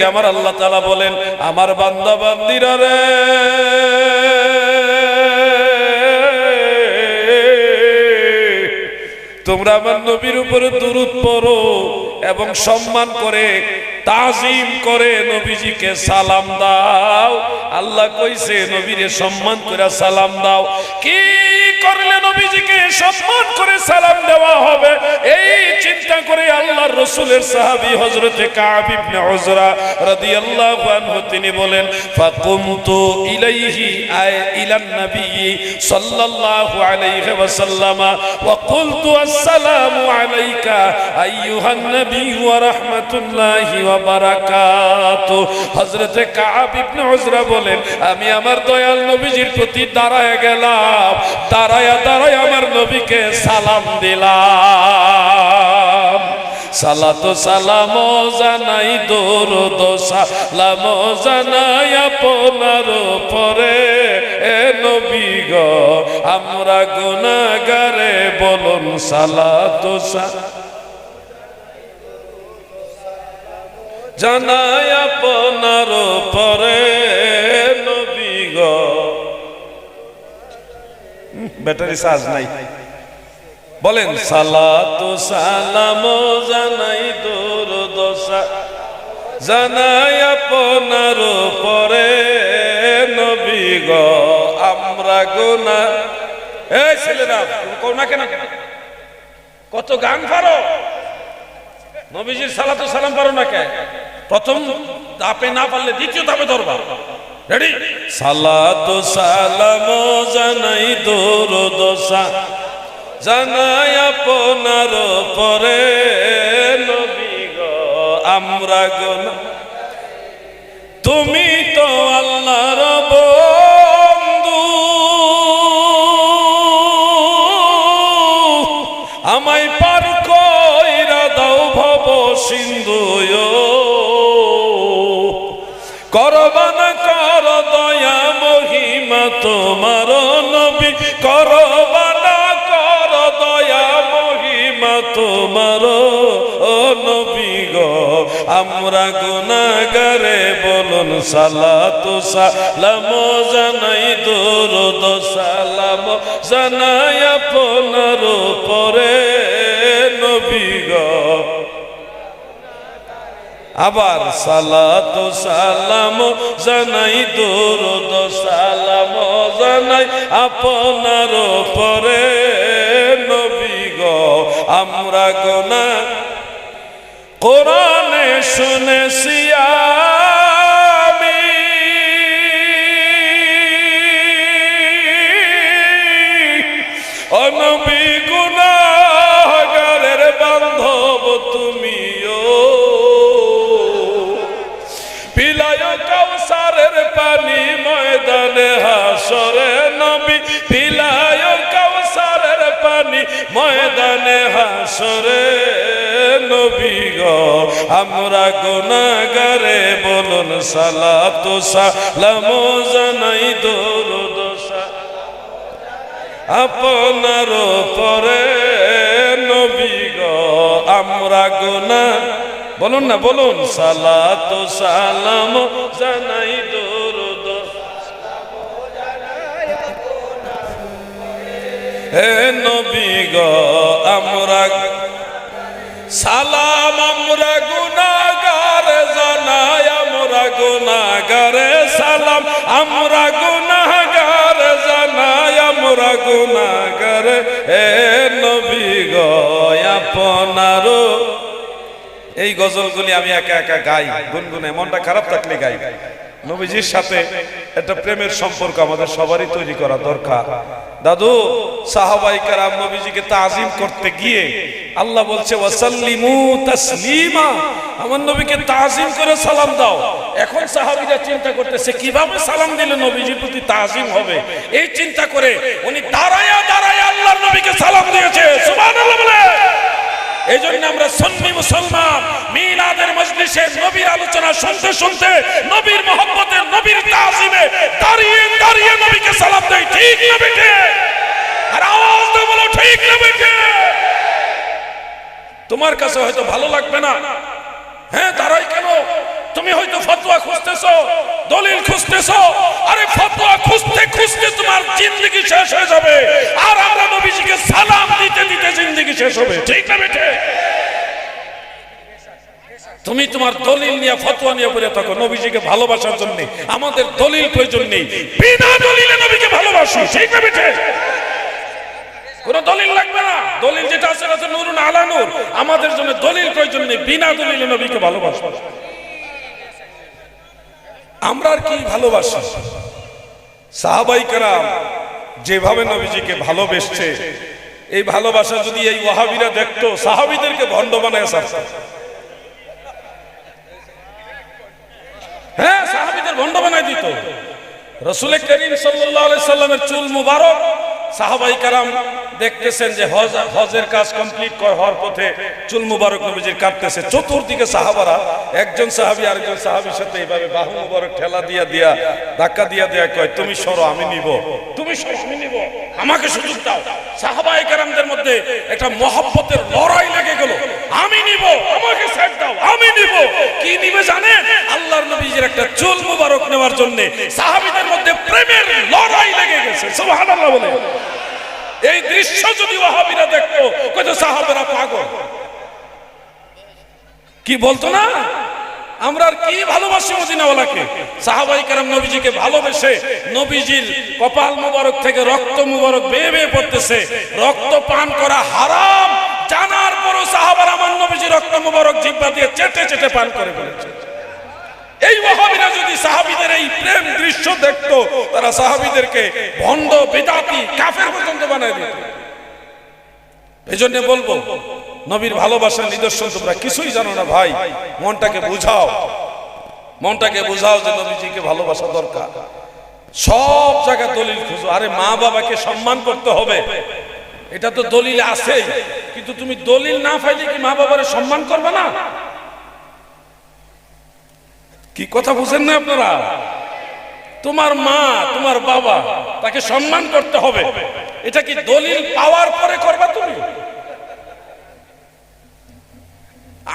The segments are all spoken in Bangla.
আমার আল্লাহ তাআলা বলেন, আমার বান্দা বান্দিরা রে, তোমরা আমার নবীর উপরে দুরুদ পড়ো এবং সম্মান করে, তাজিম করে নবীজিকে সালাম দাও। আল্লাহ কইছে, নবীরে সম্মান করে সালাম দাও। কি করলে নবীজিকে সম্মান করে সালাম দেওয়া হবে। এই চিন্তা করে আল্লাহর রসুলের সাহাবী আনহু, তিনি বলেন, ফাকুমতু ইলাইহি ইলান নবী সাল্লাল্লাহু আলাইহি ওয়া কুলতু আসসালামু আলাইকা আইয়ুহান নবী ওয়া রাহমাতুল্লাহি ওয়া বারাকাতু। হযরতে কাব ইবনে বলেন, আমি আমার দয়াল নবীজির প্রতি দাঁড়ায় গেলাম দাঁড়ায় আমার নবীকে সালাম দিলাম। সালাতো সালাম জানাই দরুদ সালাম জানাই আপনার পরে এ নবী গ, আমরা গুনাহগারে বলুন সালাতো জানাই আপনার পরে ব্যাটারি চার্জ নাই। বলেন। সালাতু সালাম জানাই দুর্দশা, জানাই আপনার পরে নবী গো, আমরা গুনা এই ছেলেরা কও না কেন? কত গান পারো? নবীজির সালাতু সালাম পারো না কে প্রথম ধাপে না পারলে দ্বিতীয় ধাপে ধরবা। রেডি সালাতু সালাম জানাই দুর্দশা, জানাই আপনার পরে নবী গো, আমরা গোনা তুমি তো আল্লাহর বন্ধু। আমায় পার কইরা দাও ভব সিন্ধু করবানা কর দয়া তোমার নবী করবানা কর দয়া, মহিমা তোমার। নবী গো, আমরা গুনাগারে বলুন সালাতু সালাম জানাই, দুরুদ সালাম জানাই আপনার পরে আবার সালাতু সালাম জানাই, দুরুদ সালাম জানাই আপনার পরে নবী গো, আমরা গোনা কোরআনে শুনেছি আমি অনবী গুনাহগারের পানি ময়দানে হাসরে নবী পিলায় কাউসারের পানি ময়দানে হাসরে নবী গো। আমরা গুনাহগারে বলুন সালাতু সালাম জানাই দরুদ আপনার পরে নবী গো, আমরা গুনা বলুন না, বলুন। সালাতু সালাম জানাই দরুদ হে নবী গো, আমরা সালাম, আমরা গুনাগার জানাই আমরা গুনাগার সালাম। আমরা গুনাগার জানাই আমরা গুনাগার হে নবী গো আপনারও এই গজলগুলি আমি একা একা গাই। গুনগুনে মনটা খারাপ থাকলে গাই। নবীজির সাথে একটা প্রেমের সম্পর্ক আমাদের সবারই তৈরি করা দরকার। দাদু, সাহাবাই কারাম নবীজিকে তাজিম করতে গিয়ে আল্লাহ বলছে, ওয়াসাল্লিমু তাসলিমা। আমার নবীকে তাজিম করে সালাম দাও। এখন সাহাবীরা চিন্তা করতেছে, কীভাবে সালাম দিলে নবীজির প্রতি তাজিম হবে? এই চিন্তা করে উনি দাঁড়ায়া দাঁড়ায়া আল্লাহর নবীকে সালাম দিয়েছে। সুবহানাল্লাহ বলে। এই জন্য আমরা সন্নি মুসলমান মিলাদের মজলিসে নবীর আলোচনা শুনতে শুনতে নবীর মোহাম্মতে নবীর তাজিমে দাঁড়িয়ে দাঁড়িয়ে নবীকে সালাম দেই ঠিক না বেটে আর আওয়াজ দিয়ে বলো, ঠিক না বেটে তোমার কাছে হয়তো ভালো লাগবে না। হ্যাঁ দাঁড়াই কেন? তুমি হয়তো ফতোয়া খুঁজতেছো, দলিল খুঁজতেছো। আরে ফতোয়া খুঁজতে খুঁজতে তোমার জিন্দগি শেষ হয়ে যাবে। আর আমরা নবীজিকে সালাম দিতে দিতে জিন্দগি শেষ হবে, ঠিক না বেটে তুমি তোমার দলিল নিয়ে ফতোয়া নিয়ে পড়ে থাকো নবীজিকে ভালোবাসার জন্য। আমাদের দলিল প্রয়োজন নেই। বিনা দলিলে নবীকে ভালোবাসি, ঠিক না বেটে কোন দলিল লাগবে না। দলিল যেটা আছে সেটা নুরুন আলা নূর। আমাদের জন্য দলিল প্রয়োজন নেই, বিনা দলিলে নবীকে ভালোবাসবো আমরা আর কি ভালোবাসি? সাহাবাই কারাম যেভাবে নবীজিকে ভালোবেসছে, এই ভালোবাসা যদি এই ওয়াহাবিরা দেখতো, সাহাবিদেরকে ভণ্ড বানায় সারত হ্যাঁ সাহাবিদের ভণ্ড বানায় দিত। রসুল করিম সাল্লামের চুল মুবারক সাহাবাই কারাম দেখতেছেন যে হজ, হজের কাজ কমপ্লিট হওয়ার পথে চুল মুবারক নবীজির কাটতেছে। চতুর্দিকে সাহাবারা, একজন সাহাবী আরেকজন সাহাবীর সাথে এইভাবে বাহু মুবারক ঠেলা দিয়া দিয়া, ধাক্কা দিয়া দিয়া কয়, তুমি সরো, আমি নিব। তুমি সরো, আমি নিব। আমাকে সুযোগ দাও। সাহাবাই কারামদের মধ্যে একটা মহব্বতের লড়াই লেগে গেল। আমি নিব, আমাকে সাইড দাও, আমি নিব। কি নিবে জানেন? আল্লাহর নবীজির একটা চুল মুবারক নেওয়ার জন্য সাহাবীদের মধ্যে প্রেমের লড়াই লেগে গেছে। সুবহানাল্লাহ বলে। এই দৃশ্য যদি ওয়াহাবিরা দেখতো কত সাহাবেরা পাগল। কি বলতো না? আমরা আর কি ভালোবাসি মদিনাওয়ালাকে? সাহাবাই কারাম নবীজিকে ভালোবেসে নবীজির কপাল মুবারক থেকে রক্ত মুবারক বেয়ে বেয়ে পড়তেছে। রক্ত পান করা হারাম। জানার পরও সাহাবার আমার নবীজি রক্ত মুবারক জিব্বা দিয়ে চেটে চেটে পান করে ফেলেছে। এই ওয়াহাবিরা যদি সাহাবীদের এই প্রেম দৃশ্য দেখতো, তারা সাহাবীদেরকে ভণ্ড, বেদাতি, কাফের পর্যন্ত বানায় দিত। এই জন্য বলব, নবীর ভালোবাসার নিদর্শন তোমরা কিছুই জানো না ভাই। মনটাকে বুঝাও। মনটাকে বুঝাও যে নবীজিকে ভালোবাসা দরকার। সব জায়গায় দলিল খুঁজো। আরে মা বাবাকে সম্মান করতে হবে। এটা তো দলিল আছেই। কিন্তু তুমি দলিল না পাইলে কি মা বাবারে সম্মান করবে না? কি কথা বুঝেন না আপনারা? তোমার মা, তোমার বাবা, তাকে সম্মান করতে হবে। এটা কি দলিল পাওয়ার পরে করবা তুমি?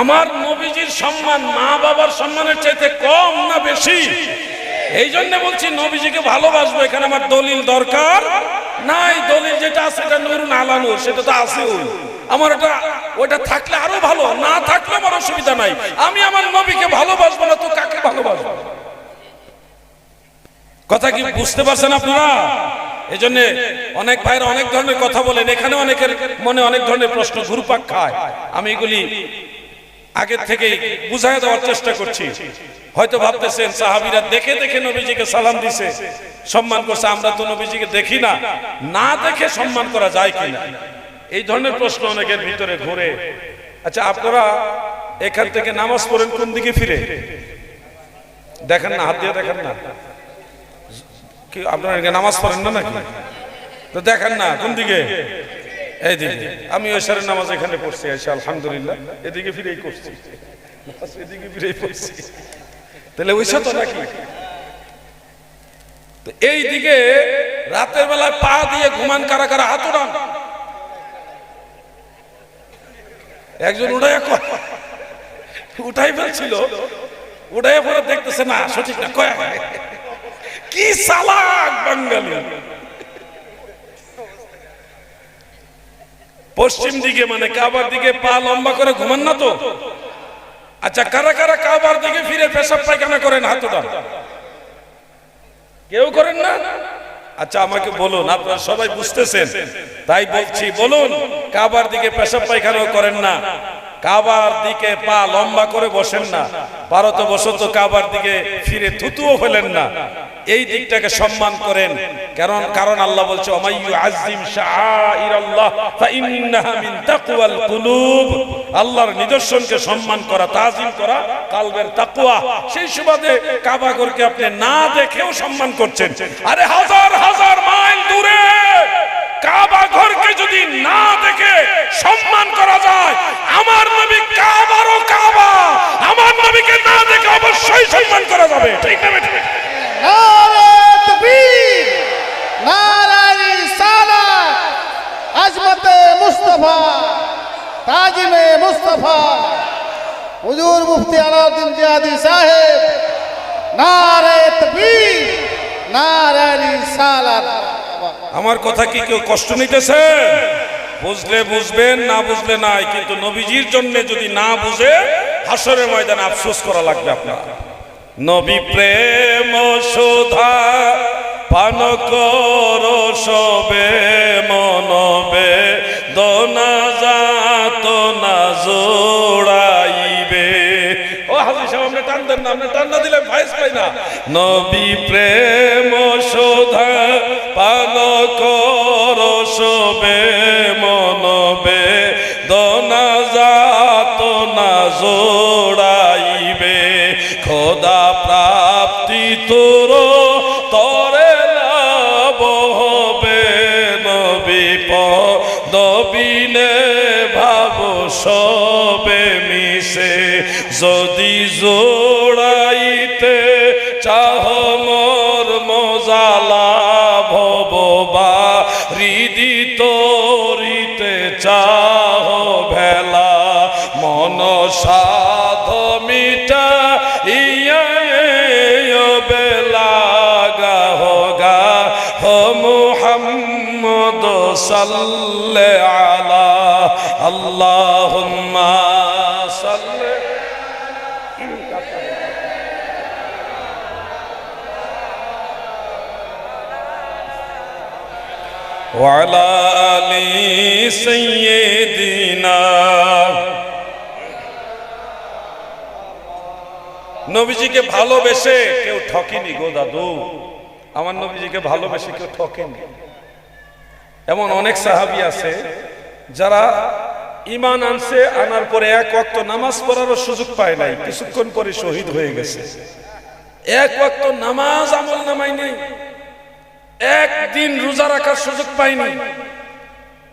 আমার নবীজির সম্মান, মা বাবার সম্মানের চাইতে কম না বেশি? এই জন্য বলছি, নবীজিকে ভালোবাসবো, এখানে আমার দলিল দরকার নাই। দলিল যেটা আছে এটা নুরুন আলানুর সেটা তো আছে আমার ওটা ওটা থাকলে আরও ভালো, না থাকলে আমার অসুবিধা নাই। আমি আমার নবীকে ভালোবাসবো না, তো কাকে ভালোবাসবো? কথা কি বুঝতে পারছেন আপনারা? এই জন্য অনেক ভাইরা অনেক ধরনের কথা বলেন। এখানে অনেকের মনে অনেক ধরনের প্রশ্ন ঘুরপাক খায়। আমি এগুলি আগে থেকে বুঝাই দেওয়ার চেষ্টা করছি। হয়তো ভাবতেছেন, সাহাবিরা দেখে দেখে নবীজিকে সালাম দিছে। সম্মান করছে, আমরা তো নবীজিকে দেখি না। না দেখে সম্মান করা যায় কিনা? এই ধরনের প্রশ্ন অনেকের ভিতরে ঘুরে। আচ্ছা আপনারা এখান থেকে নামাজ পড়েন কোন দিকে ফিরে? দেখেন না, হাত দিয়ে দেখেন না। কি, আপনারা নামাজ পড়েন না নাকি? তো দেখেন না, কোন দিকে? এই দিকে। আমি সারের নামাজ এখানে পড়ছি, এসে আলহামদুলিল্লাহ। এদিকে ফিরেই করছি এদিকে ফিরেই পড়ছি। তাহলে ওই তো নাকি? এই দিকে রাতের বেলায় পা দিয়ে ঘুমান, কারা কারা হাত উড়ান একজন উড়াই উঠাই ফেলছিল উঠাই পরে দেখতেছে, না, সঠিক না, কয়া? কি সালাক বাঙালি? পশ্চিম দিকে মানে কাবার দিকে পা লম্বা করে ঘুমান না তো? আচ্ছা কারা কারা কাবার দিকে ফিরে পেশাব পায়খানা করেন হাত কেউ করেন না? আচ্ছা আমাকে বলুন, আপনারা সবাই বুঝতেছেন। তাই বলছি, বলুন, কাবার দিকে পেশাব পায়খানাও করেন না। কাবার দিকে পা লম্বা করে বসেন না। পারত বসত কাবার দিকে ফিরে থুতুও ফেলেন না। এই দিকটাকে সম্মান করেন। কারণ কারণ আল্লাহ বলছে আল্লাহর নিদর্শনকে সম্মান করা, তাজিম করা, কালবের তাকওয়া। সেই সুবাদে কাবা ঘরকে আপনি না দেখেও সম্মান করছেন। আরে হাজার হাজার মাইল দূরে। ঘরকে যদি না দেখে সম্মান করা যায়, আমার নবী কাবারও কাবা। আমার নবীকে না দেখে অবশ্যই সম্মান করা যাবে। ঠিক না আজমতে মুস্তাফা, তাজিমে মুস্তাফা। হুজুর মুফতি আলাউদ্দিন জিয়াদি সাহেব, নারে তকবীর নারে রিসালাত আমার কথা কি কেউ কষ্ট নিতেছে? বুঝলে বুঝবেন, না বুঝলে নাই। কিন্তু নবীজির জন্য যদি না বুঝে, হাসরের ময়দানে আফসোস করা লাগবে আপনার। নবী প্রেম সুধা পান কর সবে মনবে, দনা যাত না জোড়াইবে। ও হাজি সাহেব, আপনি টান দেন না, আপনি টান না দিলে ভয়েস পাই না। নবী প্রেম শোধা পান কর মনবে। দনা যাত না জোড়াইবে। খোদা প্রাপ্তি তোর, তরে লাভ হবে নবী পদবিনে ভাব সবে মিশে যদি মুহাম্মদ সাল্লে আলা আল্লাহুম্মা সাল্লে وعلى آل سيدنا নবীজিকে ভালোবেসে কেউ ঠকেনি গো দাদু আমার নবীজিকে ভালোবেসে কেউ ঠকেনি এমন অনেক সাহাবি আছে যারা ইমান আনছে, আনার পরে এক ওয়াক্ত নামাজ পড়ারও সুযোগ পায় নাই, কিছুক্ষণ পরে শহীদ হয়ে গেছে। এক ওয়াক্ত নামাজ আমল নামাই নেই। একদিন রোজা রাখার সুযোগ পাইনি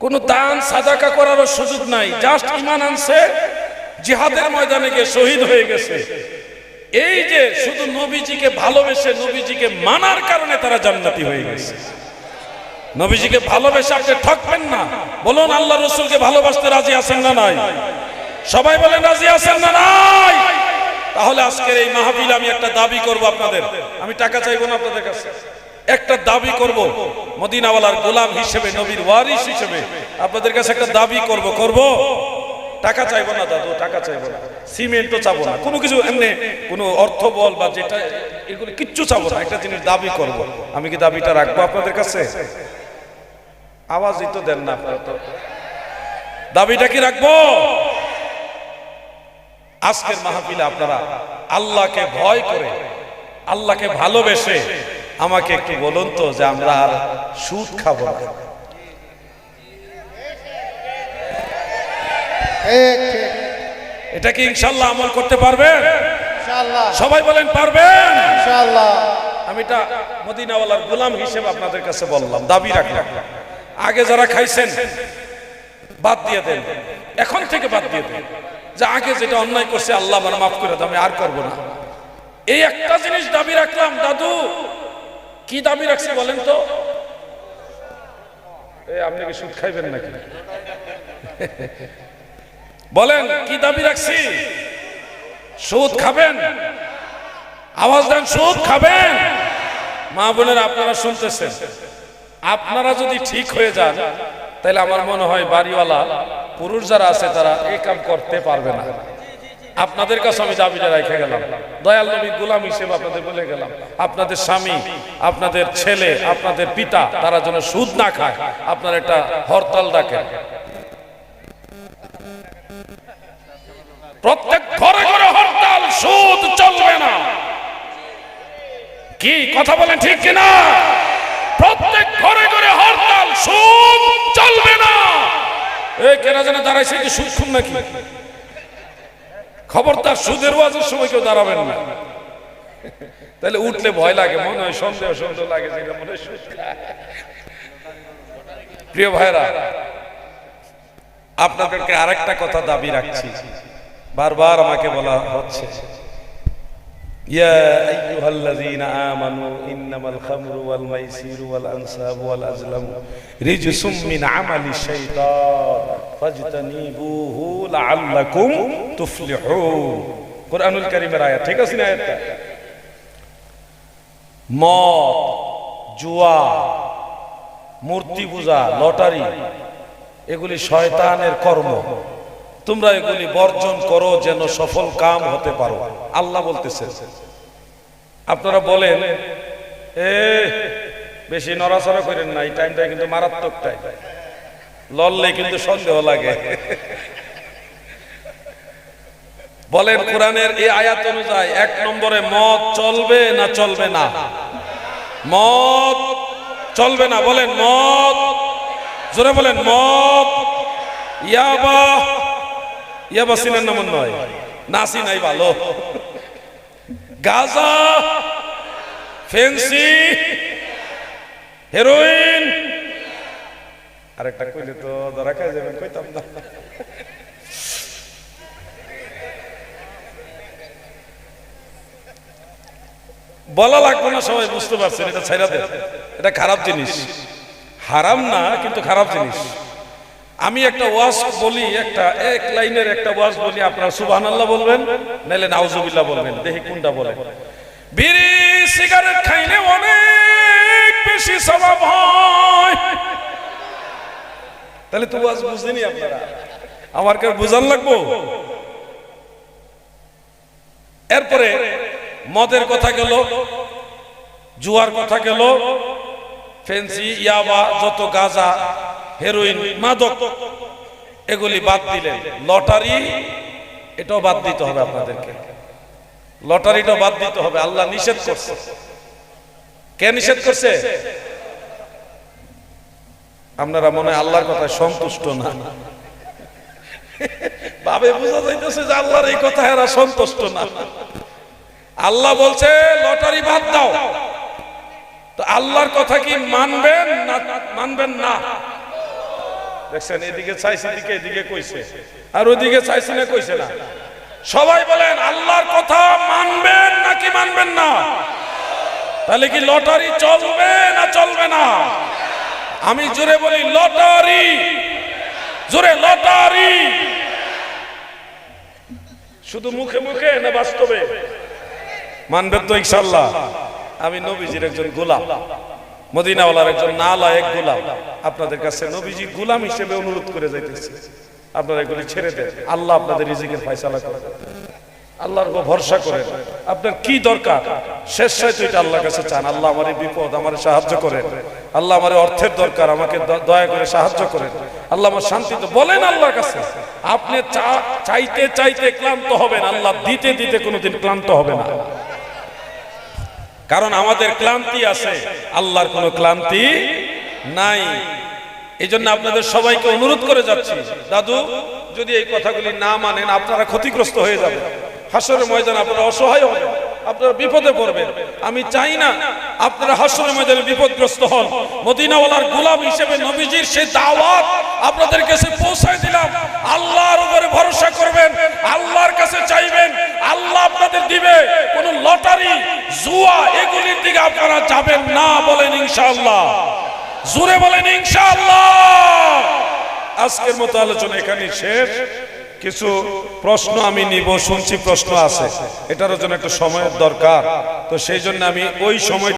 কোন দান, সাদাকা করারও সুযোগ নাই। জাস্ট ইমান আনছে, জিহাদের ময়দানে গিয়ে শহীদ হয়ে গেছে। এই যে শুধু নবীজিকে ভালোবেসে নবীজিকে মানার কারণে তারা জান্নাতি হয়ে গেছে। নবীজিকে ভালোবেসে আপনি ঠকবেন না। বলুন, আল্লাহ রসুলকে ভালোবাসতে রাজি আছেন না নাই? সবাই বলেন, রাজি আছেন না নাই? তাহলে আজকের এই মাহফিল আমি একটা দাবি করব আপনাদের। আমি টাকা চাইব না আপনাদের কাছে। একটা দাবি করব, মদিনাওয়ালার গোলাম হিসেবে, নবীর ওয়ারিস হিসেবে। আপনাদের কাছে একটা দাবি করব করব? টাকা চাইব না, দাদু, টাকা চাইব না। সিমেন্টও চাবো না। কোনো কিছু এমনি কোনো অর্থ বল বা যেটা, এগুলো কিচ্ছু চাবো না। একটা জিনিস দাবি করব। আমি কি দাবিটা রাখব আপনাদের কাছে? আওয়াজই তো দেন না আপনারা তো। দাবিটা কি রাখব? আজকের মাহফিলে আপনারা আল্লাহকে ভয় করে আল্লাহকে ভালোবেসে আমাকে একটু বলুন তো যে আমরা আর সুদ খাব না। এটা কি ইনশাল্লাহ আমল করতে পারবেন? সবাই বলেন পারবেন। আমি এটা মদিনাওয়ালার গোলাম হিসেবে আপনাদের কাছে বললাম। দাবি রাখলাম। আগে যারা খাইছেন, বাদ দিয়ে দেন। এখন থেকে বাদ দিয়ে দেন। যে আগে যেটা অন্যায় করছে, আল্লাহ আমার মাফ করে দাও, আমি আর করব না। এই একটা জিনিস দাবি রাখলাম, দাদু। কি দাবি রাখছি বলেন তো? আপনি কি সুদ খাইবেন নাকি? বলেন, কি দাবি রাখছি? সুদ খাবেন? আওয়াজ দেন, সুদ খাবেন? মা বোনেরা, আপনারা শুনতেছেন। আপনারা যদি ঠিক হয়ে যান, তাহলে আমার মনে হয় বাড়িওয়ালা, পুরুষ যারা আছে তারা এই কাম করতে পারবে না। আপনাদের কাছে আমি দাবিটা রেখে গেলাম। দয়াল নবী গোলাম হিসেবে আপনাদের বলে গেলাম, আপনাদের স্বামী, আপনাদের ছেলে, আপনাদের পিতা, তারা যেন সুদ না খায়। আপনার একটা হরতাল ডাকেন। প্রত্যেক ঘরে ঘরে হরতাল, সুদ চলবে না। কি, কথা বলেন ঠিক কিনা? প্রত্যেক ঘরে ঘরে হরতাল, সুদ চলবে না। এই কেনা জানা দাঁড়াইছে কি সুদ খুন নাকি? খবরদার সুদের ওয়াজের সময় কেউ দাঁড়াবেন না। তাহলে উঠলে ভয় লাগে, মনে হয় সন্দেহ সন্দেহ লাগে। প্রিয় ভাইরা আপনাদেরকে আরেকটা কথা দাবি রাখছি। বারবার আমাকে বলা হচ্ছে يا أيها الذين آمنوا إنما الخمر والميسير والأنساب والأزلام رجس من عمل الشيطان ফাজতানিবুহু লাআল্লাকুম তুফলিহুন কোরআনুল কারীমের আয়াত ঠিক আছে না আয়াতটা মদ জুয়া মূর্তি পূজা লটারি এগুলি শয়তানের কর্ম তোমরা এগুলি বর্জন করো যেন সফল কাম হতে পারো। আল্লাহ বলতেছে। আপনারা বলেন, এ, বেশি নড়াচড়া করেন না, এই টাইমটা কিন্তু মারাত্মক টাইম। লড়লে কিন্তু সন্দেহ লাগে। বলেন, কোরআনের এই আয়াত অনুযায়ী এক নম্বরে মদ চলবে না চলবে না? মদ চলবে না, বলেন, মদ। জোরে বলেন, মদ। ইয়াবা। ইয়াবা সিনের নাম নয়। নাসি নাই ভালো। গাজা, ফেন্সি, হেরোইন। আরেকটা কইলে তো ধরা খাই যাবেন, কইতাম না। বলা লাগবে না, সবাই বুঝতে পারছেন, এটা ছাইরা দেন। এটা খারাপ জিনিস। হারাম না, কিন্তু খারাপ জিনিস। আমি একটা ওয়াজ বলি, একটা এক লাইনের একটা ওয়াজ বলি, আপনারা সুবহান আল্লাহ বলবেন, নাইলে নাউজুবিল্লাহ বলবেন, দেখি কোনটা বলেন বিড়ি, সিগারেট খাইলে অনেক বেশি স্বভাব হয়। তাহলে তো ওয়াজ বুঝেনি আপনারা। আমার কেউ বুঝান লাগবো? এরপরে মদের কথা গেল, জুয়ার কথা গেল, ফেন্সি, ইয়াবা, যত গাজা হেরোইন, মাদক, এগুলি বাদ দিলেন। লটারি, এটাও বাদ দিতে হবে আপনাদেরকে। লটারিটা বাদ দিতে হবে। আল্লাহ নিষেধ করছে। কে নিষেধ করছে? আপনারা মনে আল্লাহর কথায় সন্তুষ্ট না। ভাবে বোঝা যাইতেছে যে আল্লাহর এই কথা এরা সন্তুষ্ট না। আল্লাহ বলছে, লটারি বাদ দাও। তো আল্লাহর কথা কি মানবেন না মানবেন না? দেখছেন, এদিকে চাইছি, এদিকে এদিকে কইছে। আর ওদিকে চাইছি না, কইছে না। সবাই বলেন, আল্লাহর কথা মানবেন নাকি মানবেন না? তাহলে কি লটারি চলবে না চলবে না? আমি জোরে বলি, লটারি। জোরে লটারি। শুধু মুখে মুখে না বাস্তবে? মানবেন তো ইনশাল্লাহ আমি নবীজির একজন গোলাম। মদিনাওয়ালার একজন নালা এক গোলাম। আপনাদের কাছে নবীজি গোলাম হিসেবে অনুরোধ করে যাইতেছে। আপনারা এগুলি ছেড়ে দেন। আল্লাহ আপনাদের রিজিকের ফয়সালা করেন। আল্লাহর উপর ভরসা করেন। আপনার কি দরকার? শেষ সাইতে এটা আল্লাহর কাছে চান। আল্লাহ আমার বিপদ আমার সাহায্য করেন। আল্লাহ আমার অর্থের দরকার, আমাকে দয়া করে সাহায্য করেন। আল্লাহ আমার শান্তি তো বলেন আল্লাহর কাছে। আপনি চাইতে চাইতে ক্লান্ত হবেন। আল্লাহ দিতে দিতে কোনোদিন ক্লান্ত হবে না। কারণ আমাদের ক্লান্তি আছে। আল্লাহর কোনো ক্লান্তি নাই। এই জন্য আপনাদের সবাইকে অনুরোধ করে যাচ্ছি, দাদু, যদি এই কথাগুলি না মানেন, আপনারা ক্ষতিগ্রস্ত হয়ে যাবেন। হাসরের ময়দানে আপনারা অসহায় হবেন, আপনারা বিপদে পড়বেন। আমি চাই না আপনারা হাসরের ময়দানে বিপদগ্রস্ত হন। মদিনাওয়ালার গোলাম হিসেবে নবীজির সেই দাওয়াত আপনাদের কাছে পৌঁছায় দিলাম। আল্লাহর উপরে করবেন, আল্লাহর কাছে চাইবেন, আল্লাহ আপনাদের দিবে। কোন লটারি, জুয়া, এগুলির দিকে আপনারা যাবেন না বলেন ইনশাআল্লাহ। জুড়ে বলেন ইনশাআল্লাহ। আজকের মতো আলোচনা এখানে শেষ। কিছু প্রশ্ন আমি নিব, শুনছি প্রশ্ন আছে। এটার জন্য একটা সময়ের দরকার। তো সেই জন্য আমি ওই সময়